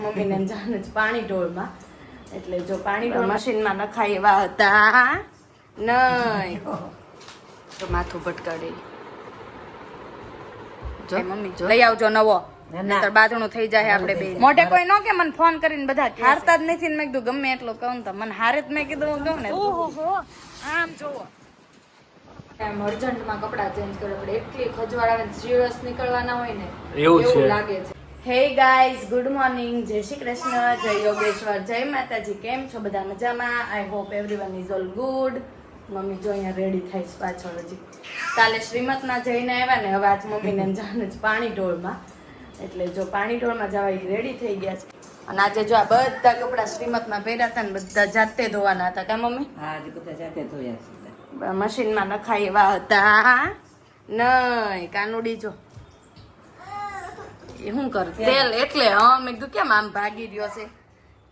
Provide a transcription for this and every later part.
મમ્મીને જાને જ પાણી ઢોળમાં. એટલે જો પાણી ઢોળ મશીનમાં નખાય એવા હતા. નહીં. તો માથું ભટકાડી. જો મમ્મી જો. લઈ આવજો નવો. નહીંતર થઈ જાય આપણે બે. મોઢે કોઈ નો કે મને ફોન કરીને બધા હારતા જ નથી મેં કીધું ગમે એટલું કહું તો. મને હારે જ મેં કીધું હું કહું ને આમ જોવો એમ અર્જન્ટમાં કપડાં ચેન્જ કરવા પડે. એટલી ખજવાળા સિરિયસ નીકળવાના હોય ને એવું લાગે છે. Hey guys good morning. જય શ્રી કૃષ્ણ જય યોગેશ્વર જય માતાજી. કેમ છો બધા મજામાં? I hope everyone is all good mummy જો અહીંયા રેડી થાય છે પાછળ હજી. કાલે શ્રીમતમાં જઈને આવ્યા ને હવે આજ મમ્મીને જાણે જ પાણી ઢોળમાં. એટલે જો પાણી ઢોળમાં જવા રેડી થઈ ગયા છે. અને આજે જો આ બધા કપડાં શ્રીમતમાં પહેર્યા હતા ને બધા જાતે ધોવાના હતા. કા મમ્મી? હા આજે બધા જાતે ધોયા મશીનમાં નખાય એવા હતા. નહીં કાનુડી જો. શું કર? તેલ એટલે હા મેં કીધું કેમ આમ ભાગી રહ્યો છે?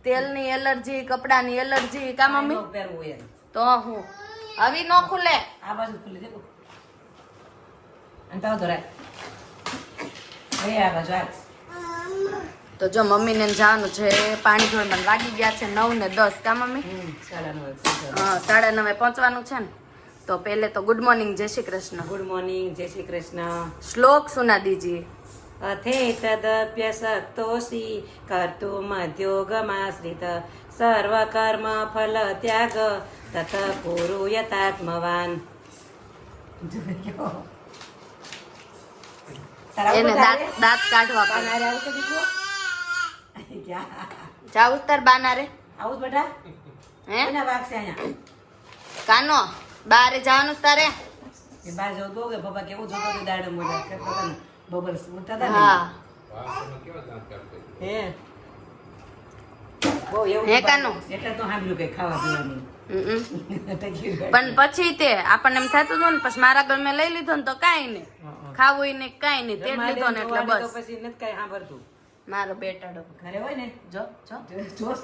તેલની એલર્જી કપડાની એલર્જી કા મમ્મી. તો હું. આવી ન ખુલે. આ બાજુ ખુલી દેખો અંતાવ તાવ ધરાય. એ આ બાજુ આ. તો જો મમ્મીને જવાનું છે પાણી ઢોળમાં લાગી ગયા છે નવ ને દસ કા મમ્મી? સાડા નવે હા સાડા નવે પહોંચવાનું છે ને? તો પહેલે તો ગુડ મોર્નિંગ જય શ્રી કૃષ્ણ. ગુડ મોર્નિંગ જય શ્રી કૃષ્ણ. શ્લોક સુના દીજીએ અથે कर्तुमद्योगमाश्रित ફલ ત્યાગ તત પૂરુયતાત્મવાન એને દાંત દાંત કાઢવા પડે જાવ તાર બાનારે આવું બેટા હે એના વાગશે અહીંયા કાનો બારે જવાનું તારે બાર જવું તો કે પપ્પા કેવું જોતો દાડો કે પોતાને બબલ્સ મૂકતા હતા ને હા. પણ પછી તે આપણને એમ થતું હતું ને પછી મારા ઘર મેં લઈ લીધો ને તો કાંઈ નહીં. ખાવું ને કાંઈ નહીં તે લીધો ને એટલે બસ પછી નથી કાંઈ સાંભળતું મારો બેટાડો ઘરે હોય ને જો જો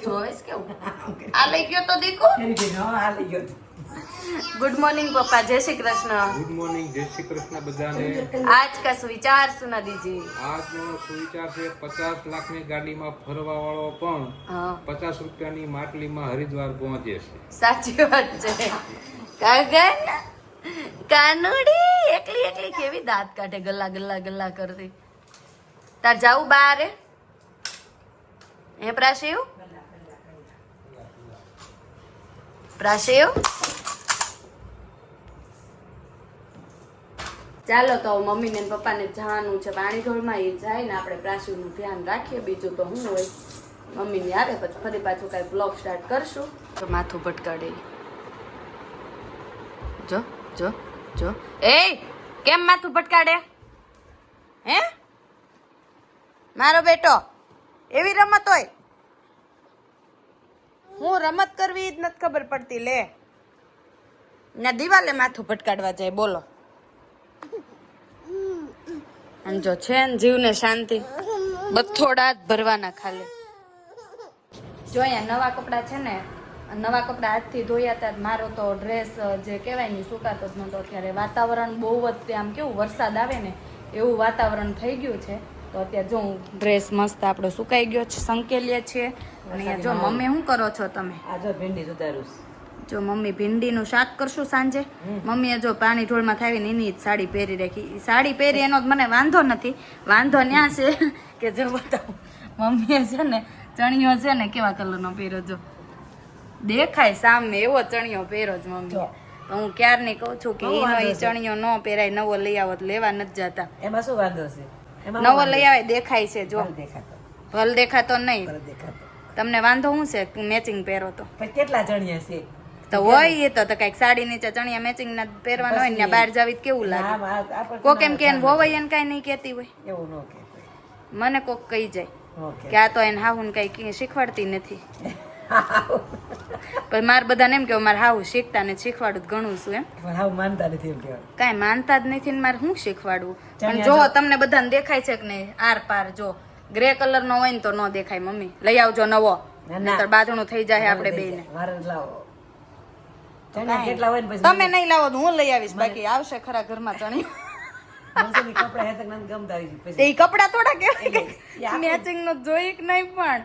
જોઈશ કેવું આ લઈ ગયો તો દીકુ એની કે હા આ લઈ ગયો તો. ગુડ મોર્નિંગ પપ્પા. જય શ્રી કૃષ્ણ. ગુડ મોર્નિંગ જય શ્રી કૃષ્ણ બધાને. આજ કા સુવિચાર સુના દીજી આજનો સુવિચાર છે પચાસ લાખની ગાડીમાં ફરવા વાળો પણ પચાસ રૂપિયાની માટલીમાં હરિદ્વાર પહોંચે છે. સાચી વાત છે. કાગન કાનુડી એકલી એકલી કેવી દાંત કાઢે ગલ્લા ગલ્લા ગલ્લા કરતી. તાર જાવું બારે હે પ્રાશિવ? પ્રાશિવ? ચાલો તો મમ્મી ને પપ્પાને જવાનું છે પાણીઢોળમાં એ જાય ને આપણે પ્રાસીનું ધ્યાન રાખીએ. બીજું તો શું હોય. મમ્મીને આવે પછી ફરી પાછું કાંઈ બ્લોગ સ્ટાર્ટ કરશું. તો માથું ભટકાડે. જો જો જો. એ કેમ માથું ભટકાડે? હે? મારો બેટો, એવી રમત હોય? હું રમત કરવી જ નથી ખબર પડતી, લે. ના, દિવાલે માથું ભટકાડવા જાય, બોલો. અને જો છે ને જીવને શાંતિ. બથોડા જ ભરવાના ખાલી. જો અહીંયા નવા કપડાં છે ને નવા કપડાં હાથથી ધોયા હતા મારો તો ડ્રેસ જે કહેવાય ને સુકાતો જ નહોતો અત્યારે. વાતાવરણ બહુ જ આમ કેવું વરસાદ આવે ને એવું વાતાવરણ થઈ ગયું છે. તો અત્યારે જો હું ડ્રેસ મસ્ત આપણો સુકાઈ ગયો છે સંકેલીએ છીએ. અને જો મમ્મી શું કરો છો તમે? આ જો ભીંડી સુધારું છું. જો મમ્મી ભીંડીનું શાક કરશું સાંજે. મમ્મીએ જો પાણી ઢોળમાં ખાવીને એની જ સાડી પહેરી રાખી. સાડી પહેરી એનો મને વાંધો નથી. વાંધો ન્યા છે કે જો બતાવું. મમ્મીએ છે ને ચણિયો છે ને કેવા કલરનો પહેર્યો જો. દેખાય સામે એવો ચણિયો પહેરો જ મમ્મી તો હું ક્યારની કહું છું કે એનો એ ચણિયો ન પહેરાય નવો લઈ આવો લેવા નથી જતા. એમાં શું વાંધો છે? નવો લઈ આવે દેખાય છે જો. દેખાતો. ભલ દેખાતો નહીં. તમને વાંધો શું છે? મેચિંગ પહેરો તો. કેટલા ચણિયા છે? તો હોય એ તો તો કંઈક સાડી નીચે ચણિયા મેચિંગ ના પહેરવાના હોય ને બહાર જાવી કેવું ના, લાગે? કોક એમ કે ના, વોવાઈ એને કઈ નહીં કેતી હોય. એવું ન કે મને કોક કહી જાય કે આ તો એને હાહુને કઈ શીખવાડતી નથી. પણ મારે બધાને એમ કે મારે હાહુ શીખતા ને શીખવાડું ઘણું છું એમ. હાવ માનતા નથી એમ કહેવાય. કાંઈ માનતા જ નથી ને મારે શું શીખવાડવું પણ જો તમને બધાને દેખાય છે કે નહીં આર પાર જો. ગ્રે કલર નો હોય ને તો ન દેખાય મમ્મી. લઈ આવજો નવો. ના, ના. થઈ જાય આપણે બે ને મારે લાવો ચણિયા કેટલા હોય ને પછી તમે નહીં લાવો તો હું લઈ આવીશ. બાકી આવશે ખરા ઘરમાં ચણી. કપડાં થોડા કેવાય મેચિંગનું જોઈ કે નહીં પણ.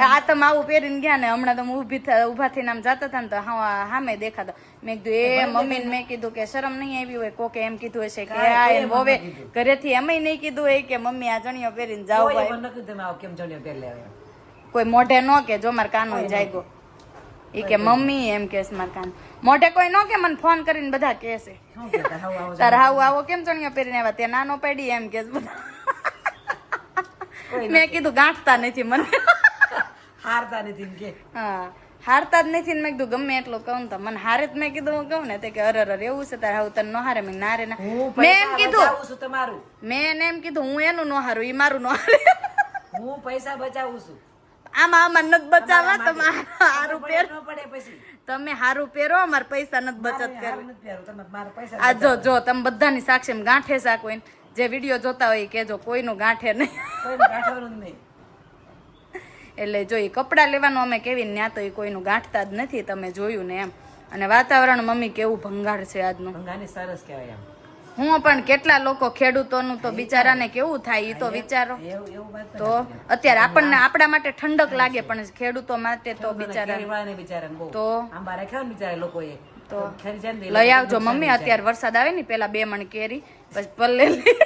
આ- તો આવું પહેરીને ગયા ને હમણાં તો હું ઊભી થઈને આમ જતા હતા ને તો હા સામે દેખાતા. મેં કીધું એ મમ્મીને મેં કીધું કે શરમ નહીં આવી હોય. કોકે એમ કીધું હશે કે આ મને હોવે કીધું. ઘરેથી એમ નહીં કીધું હોય કે મમ્મી આ ચણિયો પહેરીને જાવ ભાઈ. કેમ પહેરી કોઈ મોઢે નો કે જો મારે કાનો જાગ્યો. ઈ કે મમ્મી એમ કેસ માર કાન. મોઢે કોઈ ન કે મને ફોન કરીને બધા કહે છે. શું કહેતા હાવ આવો તાર હાવ આવો કેમ ચણિયો પહેરીને આવ્યા? તે નાનો પડી એમ કે બધા. મેં કીધું ગાંઠતા નથી મને. હારતા નથી કે. હા હારતા જ નથી મેં કીધું ગમે એટલું કહું તો મને હારે જ મેં કીધું હું કહું ને તે કે અરે અરે એવું છે તારે હાવ તને નો હારે મેં નારે ના રે ના. મેં એમ કીધું તમારું. મેં એને એમ કીધું હું એનું નો હારું એ મારું નો હારે. હું પૈસા બચાવું છું. આમાં આમાં નથી બચાવવા તમે હારું પહેર. તમે હારું પહેરો અમારે પૈસા નથી બચત પૈસા આ જો જો તમે બધાની સાક્ષી ગાંઠે ને, જે વીડિયો જોતા હોય કેજો કોઈનું ગાંઠે નહીં. એટલે જો એ કપડાં લેવાનું અમે કેવી ત્યાં તો એ કોઈનું ગાંઠતા જ નથી તમે જોયું ને એમ. અને વાતાવરણ મમ્મી કેવું ભંગાર છે આજનું. ભંગાની સરસ કહેવાય આમ હું પણ કેટલા લોકો ખેડૂતોનું તો બિચારાને કેવું થાય એ તો વિચારો. તો અત્યારે આપણને આપણા માટે ઠંડક લાગે પણ ખેડૂતો માટે તો બિચારા તો ને ને લઈ આવજો મમ્મી અત્યારે વરસાદ આવે ને પેલા બે મણ કેરી પછી પલ્લેલી.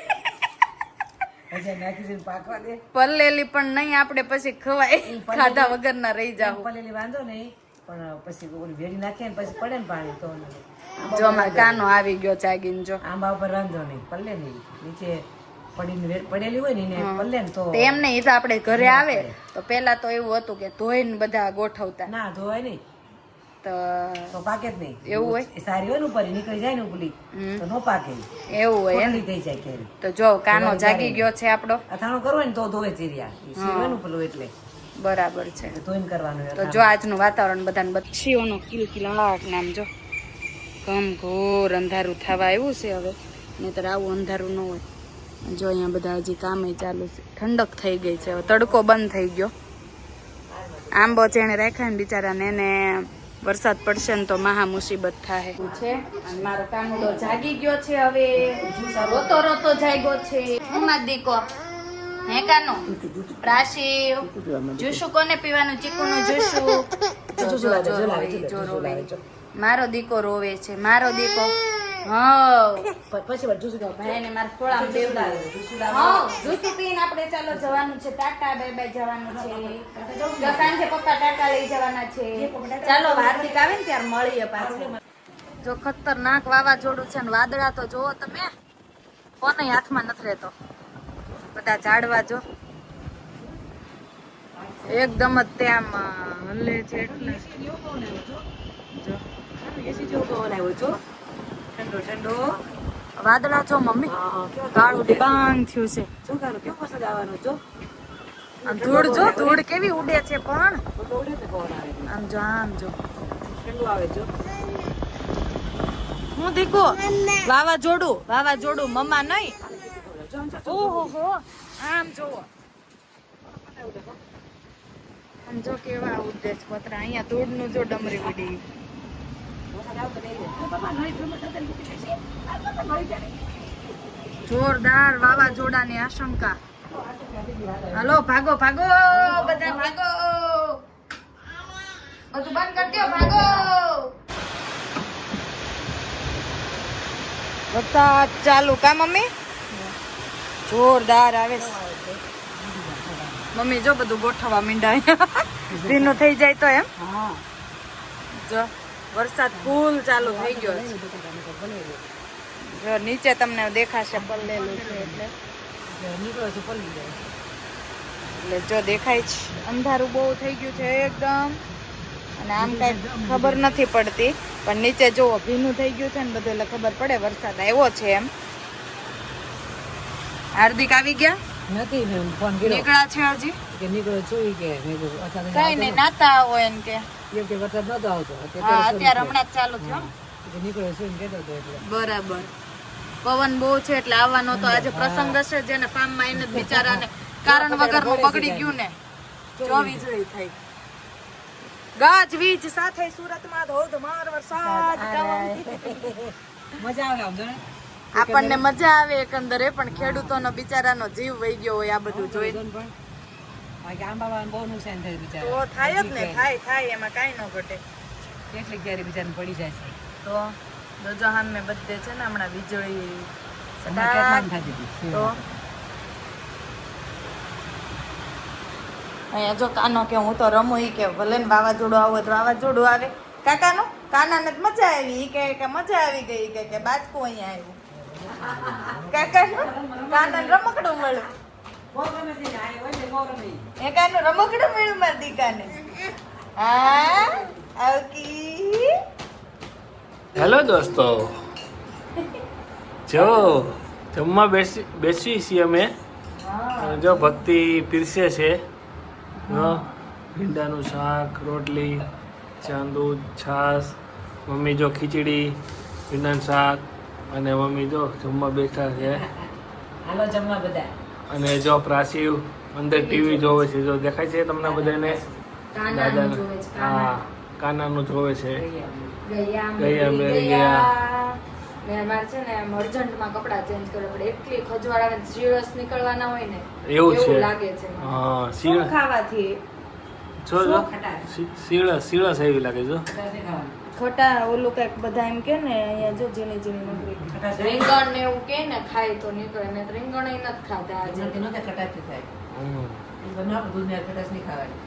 પલ્લેલી પણ નહીં આપણે પછી ખવાય. ખાધા વગરના રહી જાવ પલ્લેલી વાંધો નહીં પણ પછી વેડી નાખીએ ને પછી પડે ને પાણી તો જો અમારે કાનો આવી ગયો જાગીને જો. આંબા ઉપર રાંધો નહીં પલ્લે નહીં. નીચે પડીને પડેલી હોય ને એને પલ્લે ને તો તો નહીં એ તો આપણે ઘરે આવે તો પેલા તો એવું હતું કે ધોઈને બધા ગોઠવતા. ના ધોવાય નહીં. તો પાકે જ નહીં. એવું હોય? સારી હોય ને ઉપર નીકળી જાય ને ઉપલી તો નો પાકે. એવું હોય એમ? થઈ જાય કેરી તો જો કાનો જાગી ગયો છે આપણો. અથાણું કરવું હોય ને તો ધોવે ચીરિયા. ને પેલું એટલે. બરાબર છે. ધોઈને કરવાનું તો જો આજનું વાતાવરણ બધાને બચ્ચીઓનો કિલકિલાટ નામ જો. કમ ઘોર અંધારું થવા આવ્યું છે હવે નહીતર આવું અંધારું ન હોય જો અહીંયા બધા હજી કામે ચાલુ છે ઠંડક થઈ ગઈ છે હવે તડકો બંધ થઈ ગયો આંબો ચેણે રાખ્યા ને બિચારાને એને વરસાદ પડશે ને તો મહા મુસીબત થાય છે અને મારો કાનુડો જાગી ગયો છે હવે રોતો રોતો જાગ્યો છે એમાં દીકો હે કાનો પ્રાશિવ જુસુ કોને પીવાનું ચીકુનું જુસુ જો, જો, જો. મારો દીકો રોવે છે મારો દીકો પછી બધું ભાઈને મારા ખોળામાં બેવડાવે. હા, પીને આપણે ચાલો જવાનું છે ટાટા બાય બાય જવાનું છે જો સાંજે પપ્પા ટાટા લઈ જવાના છે ચાલો હાર્દિક આવે ને ત્યારે મળીએ પાછું જો ખતરનાક વાવાઝોડું છે ને વાદળા તો જોવો તમે કોને હાથમાં નથી રહેતો બધા ઝાડવા જો એકદમ જ ત્યાં હલે છે એટલે જો એસી જેવો પવન આવ્યો છો. ઠંડો ઠંડો. વાદળા જો મમ્મી? હા, હા, કેવો કાળું ડિબાંગ થયું છે. શું કારું કેવું વરસાદ આવવાનો છો? આમ ધૂળ જો ધૂળ કેવી ઉડે છે પણ. તો ઉડે ને પવન આવે આમ જો આમ જો. ઠંડુ આવે જો હું. દીકો? વાવાઝોડું વાવાઝોડું મમ્મા નહીં. ઓહો હો આમ જોવો. આમ જો કેવા ઉડે છે પતરા. અહીંયા ધૂળનું જો ડમરી ઉડી. જોરદાર વાવાઝોડાની આશંકા. હલો ભાગો ભાગો બધા ભાગો. બધું બંધ કરી દો ભાગો. વરસાદ ચાલુ કા મમ્મી? જોરદાર આવે મમ્મી જો બધું ગોઠવવા મીંડા ભીનું થઈ જાય તો એમ? હા. જો. વરસાદ ફૂલ ચાલુ થઈ ગયો છે. જો નીચે તમને દેખાશે પલ્લેલું છે એટલે. નીકળો છો જાય એટલે જો દેખાય છે અંધારું બહુ થઈ ગયું છે એકદમ. અને આમ કઈ ખબર નથી પડતી. પણ નીચે જુઓ ભીનું થઈ ગયું છે ને બધું એટલે ખબર પડે વરસાદ આવ્યો છે એમ. હાર્દિક આવી ગયા? નથી ફોન નીકળ્યા છે હજી? કે નીકળો છું કે કઈ નહીં નાતા હોય ને કે. એમ કે વરસાદ નતો આવતો. અત્યારે હમણાં જ ચાલુ થયો. કે છે એમ કેતો હતો એટલે. બરાબર. પવન બહુ છે એટલે આવવાનો તો આજે પ્રસંગ હશે જેને ફાર્મમાં એને જ બિચારાને કારણ વગરનું બગડી ગયું ને. જો વીજળી થઈ. ગાજ વીજ સાથે સુરતમાં ધોધમાર વરસાદ. મજા આવે આમ જો આપણને મજા આવે એકંદરે પણ ખેડૂતોનો બિચારાનો જીવ વહી ગયો હોય આ બધું જોઈ પણ બાકી આંબામાં બહુ નુકસાન થયું તો થાય જ ને થાય થાય એમાં કાંઈ ન ઘટે. કેટલીક ક્યારે બિચારાને પડી જાય છે. તો જોજો મેં બધે છે ને હમણાં વીજળી તો અહીંયા જો કાનો કે હું તો રમું ઈ કે ભલે ને વાવાઝોડું આવો તો વાવાઝોડું આવે. કાકાનો? કાનાને જ મજા આવી ઈ કે કે મજા આવી ગઈ કે કે બાજકું અહીંયા આવ્યું. કાકાનું? કાનાને રમકડું મળ્યું. બહુ ગમે છે ને, આ હોય ને બહુ ગમે. એ કાનું રમકડું મળ્યું મારી દીકાને. હા? આવકી હેલો દોસ્તો. જો જમવા બેસી બેસી છીએ અમે. જો ભક્તિ પીરસે છે. ભીંડાનું શાક રોટલી ચાંદુ છાશ મમ્મી જો ખીચડી ભીંડાનું શાક અને મમ્મી જો જમવા બેઠા છે. હાલો જમવા બધા. અને જો પ્રાસીવ અંદર ટીવી જોવે છે. જો દેખાય છે તમને બધાને? દાદા હા કાના. કાનાનું જોવે છે. ગયા મેરી ગયા ને અમારે છે ને એમ અર્જન્ટમાં કપડાં ચેન્જ કરવા પડે. એટલી ખજવાળ આવે સિરિયસ નીકળવાના હોય ને એવું છે. લાગે છે. હા શું ખાવાથી? જો જો? શીળસ શીળસ એવી લાગે જો. ખોટા ઓલું કંઈક બધા એમ કે ને અહીંયા જો ઝીણી ઝીણી નકરી રીંગણ ને એવું કે ને ખાય તો નીકળે ને રીંગણ નથી ખાતા આજે નથી ખટાશથી થાય. દૂધને ખટાશ નહીં ખાવાની.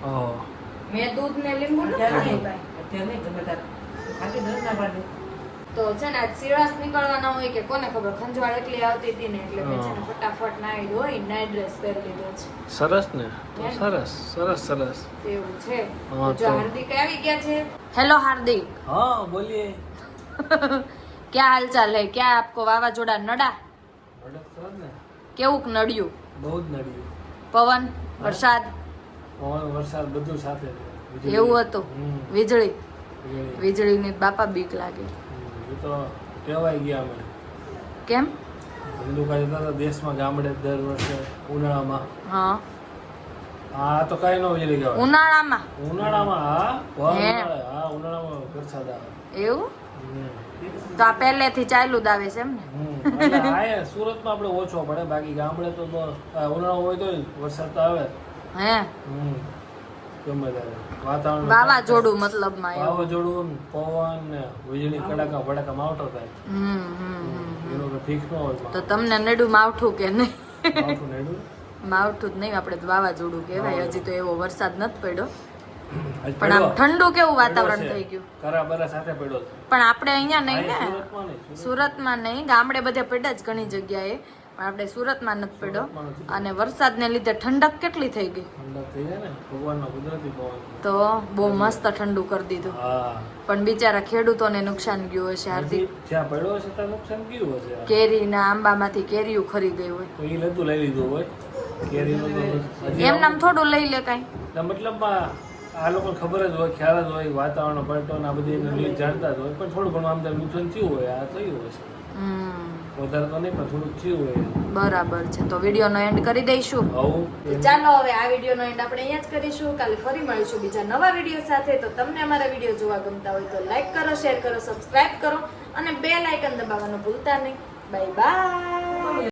મેં દૂધ ને લીંબુ નથી નહીં. અત્યારે નહીં, ગમે ત્યારે. ખાતી દૂધ ના પાડું. તો છે ને સિરાસ નીકળવાના હોય કે કોને ખબર? ખંજવાળ એટલી આવતી હતી ને એટલે મેં ફટાફટ નાઈ ધોઈ નાઈ ડ્રેસ પહેરી લીધો છે. સરસ ને? સરસ સરસ સરસ. એવું છે. જો હાર્દિક આવી ગયા છે. હેલો હાર્દિક. હા બોલીએ. ક્યાં હાલચાલ હે? ક્યાં આપકો વાવાઝોડા નડા? કેવું નડ્યું? બહુ જ નડ્યું. પવન વરસાદ? પવન વરસાદ બધું સાથે એવું હતું. વીજળી. વીજળી. વીજળીની બાપા બીક લાગે. એ તો કહેવાય ગયા અમે. કેમ? ધંધુકા જતા હતા દેશમાં ગામડે દર વર્ષે ઉનાળામાં. હા. હા તો કઈ નો વીજળી કહેવાય. ઉનાળામાં? ઉનાળામાં હા? ઉનાળે હા? ઉનાળામાં વરસાદ આવે. એવું. તો આ પહેલેથી ચાલ્યું દાવે છે એમ ને. એટલે સુરતમાં આપણે ઓછો પડે બાકી ગામડે તો ઉનાળો હોય તો વરસાદ તો આવે. હે. ગમે ત્યારે. વાતાવરણ વાવાઝોડું મતલબમાં એવું. વાવાઝોડું પવન ને વીજળી કડાકા ભડાકા માવઠો થાય. હમ હમ હમ. એનું તો ફિક્સ ન હોય તો તમને નડું માવઠું કે નહીં? માવઠું નેડું માવઠું જ નહીં આપણે તો વાવાઝોડું કહેવાય. હજી તો એવો વરસાદ નથી પડ્યો. પણ આમ ઠંડુ કેવું વાતાવરણ થઈ ગયું? સાથે પડ્યો પણ આપણે અહીંયા નહીં ને. સુરતમાં નહીં ગામડે બધે પડ્યા જ ઘણી જગ્યાએ. પણ આપણે સુરતમાં નથી પડ્યો. અને વરસાદને લીધે ઠંડક કેટલી થઈ ગઈ? તો બહુ મસ્ત ઠંડુ કરી દીધું. પણ બિચારા ખેડૂતોને નુકસાન ગયું હશે હાર્દિક? કેરીના આંબામાંથી કેરીયું ખરી ગઈ હોય. લીધું લઈ લીધું હોય. એમ નામ થોડું લઈ લે કાંઈ. મતલબ આ લોકો ખબર જ હોય ખ્યાલ જ હોય વાતાવરણ પલટો આ બધી જાણતા જ હોય. પણ થોડું ઘણું આમ નુકસાન થયું હોય આ થયું હોય વધારે તો નહીં પણ થોડુંક થયું હોય બરાબર છે. તો વિડીયોનો એન્ડ કરી દઈશું. આવું ચાલો હવે આ વિડીયોનો એન્ડ આપણે અહીંયા જ કરીશું. કાલે ફરી મળીશું બીજા નવા વીડિયો સાથે. તો તમને અમારા વીડિયો જોવા ગમતા હોય તો લાઈક કરો શેર કરો સબસ્ક્રાઇબ કરો અને બે લાઇકન દબાવવાનું ભૂલતા નહીં. Bye bye